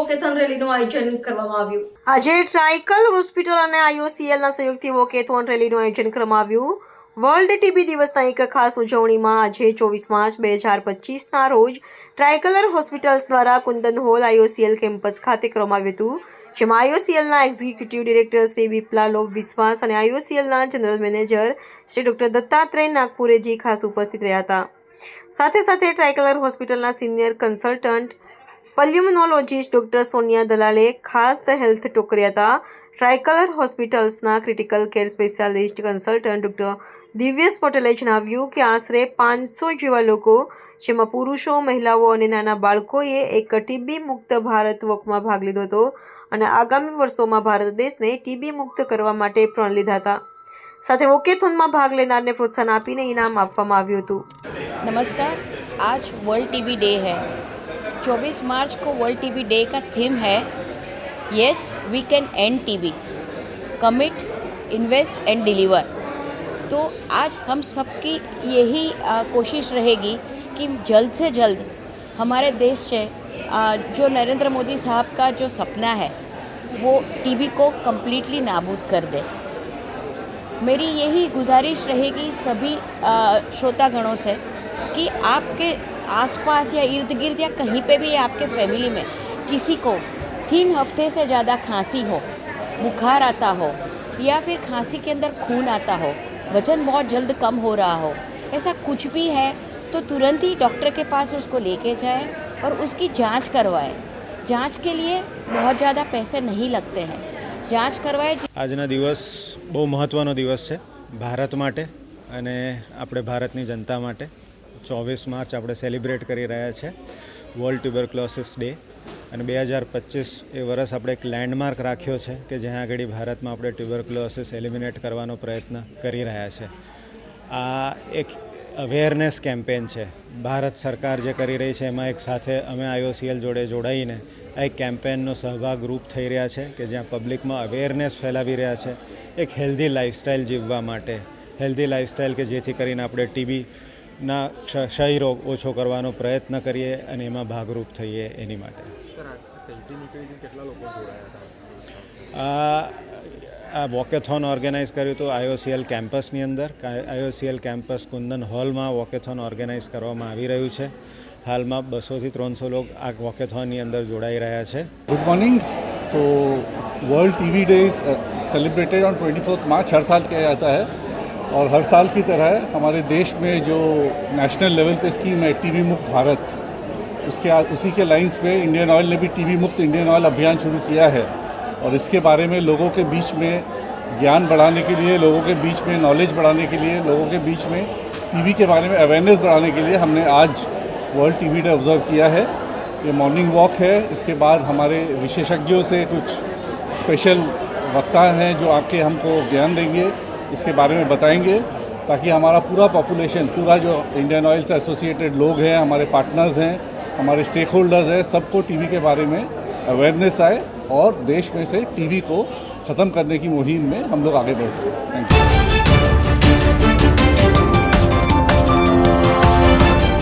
Walkathon રેલીનું આયોજન કરવામાં આવ્યું? આજે ટ્રાઇકલ હોસ્પિટલ અને આઈઓસીએલના સંયુક્તથી વોકેથોન રેલીનું આયોજન કરવામાં આવ્યું. વર્લ્ડ ટીબી દિવસના એક ખાસ ઉજવણીમાં આજે ચોવીસ માર્ચ બે હજાર પચીસના રોજ ટ્રાયકલર હોસ્પિટલ્સ દ્વારા કુંદન હોલ આઈઓસીએલ કેમ્પસ ખાતે કરવામાં આવ્યું હતું, જેમાં આઈઓસીએલના એક્ઝિક્યુટિવ ડિરેક્ટર શ્રી બિપ્લા લોબ વિશ્વાસ અને આઈઓસીએલના general manager Shri doctor Dattatreya નાગપુરેજી ખાસ ઉપસ્થિત રહ્યા હતા. સાથે સાથે ટ્રાયકલર હોસ્પિટલના senior consultant pulmonologist doctor Sonia દલાલે ખાસ હેલ્થ ટોકરિયાતા tricolour હોસ્પિટલ્સના critical care specialist consultant doctor Divyesh પટેલે જણાવ્યું કે આશરે પાંચસો જેવા લોકો, જેમાં પુરુષો, મહિલાઓ અને નાના બાળકોએ એક ટીબી મુક્ત ભારત વોકમાં ભાગ લીધો હતો અને આગામી વર્ષોમાં ભારત દેશને ટીબી મુક્ત કરવા માટે પ્રણ લીધા હતા. સાથે વોકેથોનમાં ભાગ લેનારને પ્રોત્સાહન આપીને ઇનામ આપવામાં આવ્યું હતું. નમસ્કાર, આજ વર્લ્ડ ટીબી ડે હે 24 मार्च को वर्ल्ड टीबी डे का थीम है, yes, we can end TB commit, invest and deliver. तो आज हम सबकी यही कोशिश रहेगी कि जल्द से जल्द हमारे देश से जो नरेंद्र मोदी साहब का जो सपना है, वो टीबी को कम्प्लीटली नाबूद कर दे। मेरी यही गुजारिश रहेगी सभी श्रोतागणों से कि आपके आसपास या इर्द गिर्द या कहीं पे भी आपके फैमिली में किसी को तीन हफ्ते से ज़्यादा खांसी हो बुखार आता हो या फिर खांसी के अंदर खून आता हो वजन बहुत जल्द कम हो रहा हो ऐसा कुछ भी है तो तुरंत ही डॉक्टर के पास उसको लेके जाए और उसकी जांच करवाए जांच के लिए बहुत ज़्यादा पैसे नहीं लगते हैं जांच करवाए આજનો દિવસ બહુ મહત્ત્વનો દિવસ છે ભારત માટે અને આપણે ભારતની જનતા માટે ચોવીસ માર્ચ આપણે સેલિબ્રેટ કરી રહ્યા છે વર્લ્ડ ટ્યુબરક્લોસિસ ડે અને બે હજાર પચીસ એ વર્ષ આપણે એક લેન્ડમાર્ક રાખ્યો છે કે જ્યાં આગળ ભારતમાં આપણે ટ્યુબરક્લોસિસ એલિમિનેટ કરવાનો પ્રયત્ન કરી રહ્યા છે. આ એક અવેરનેસ કેમ્પેન છે. ભારત સરકાર જે કરી રહી છે એમાં એક સાથે અમે આઈઓસીએલ જોડે જોડાઈને આ એક કેમ્પેનનો સહભાગ રૂપ થઈ રહ્યા છે કે જ્યાં પબ્લિકમાં અવેરનેસ ફેલાવી રહ્યા છે. એક હેલ્ધી લાઈફસ્ટાઈલ જીવવા માટે. હેલ્ધી લાઈફસ્ટાઈલ કે જેથી કરીને આપણે ટીબીના ક્ષય રોગ ઓછો કરવાનો પ્રયત્ન કરીએ અને એમાં ભાગરૂપ થઈએ એની માટે આ આ વોકેથોન ઓર્ગેનાઇઝ કર્યું હતું આઈઓસીએલ કેમ્પસની અંદર આઈઓસીએલ કેમ્પસ કુંદન હોલમાં વોકેથોન ઓર્ગેનાઇઝ કરવામાં આવી રહ્યું છે હાલમાં બસોથી ત્રણસો લોક આ વોકેથોનની અંદર જોડાઈ રહ્યા છે गुड मॉर्निंग तो world TV day is celebrated on twenty fourth March हर साल किया जाता है और हर साल की तरह हमारे देश में जो नेशनल लेवल पे स्कीम है टीवी मुक्त भारत, उसके उसी के लाइंस पे इंडियन ऑयल ने भी टीवी मुक्त इंडियन ऑयल अभियान शुरू किया है। और इसके बारे में लोगों के बीच में ज्ञान बढ़ाने के लिए, लोगों के बीच में नॉलेज बढ़ाने के लिए, लोगों के बीच में टीवी के बारे में अवेयरनेस बढ़ाने के लिए हमने आज वर्ल्ड टीवी डे ऑब्ज़र्व किया है। ये मॉर्निंग वॉक है। इसके बाद हमारे विशेषज्ञों से कुछ स्पेशल वक्ता हैं जो आपके हमको ज्ञान देंगे। इसके बारे में बताएँगे ताकि हमारा पूरा पॉपुलेशन पूरा जो इंडियन ऑयल से एसोसिएटेड लोग हैं, हमारे पार्टनर्स हैं, हमारे स्टेक होल्डर्स हैं, सबको टीवी के बारे में अवेयरनेस आए और देश में से टीवी को ख़त्म करने की मुहिम में हम लोग आगे बढ़ सकें। Thank you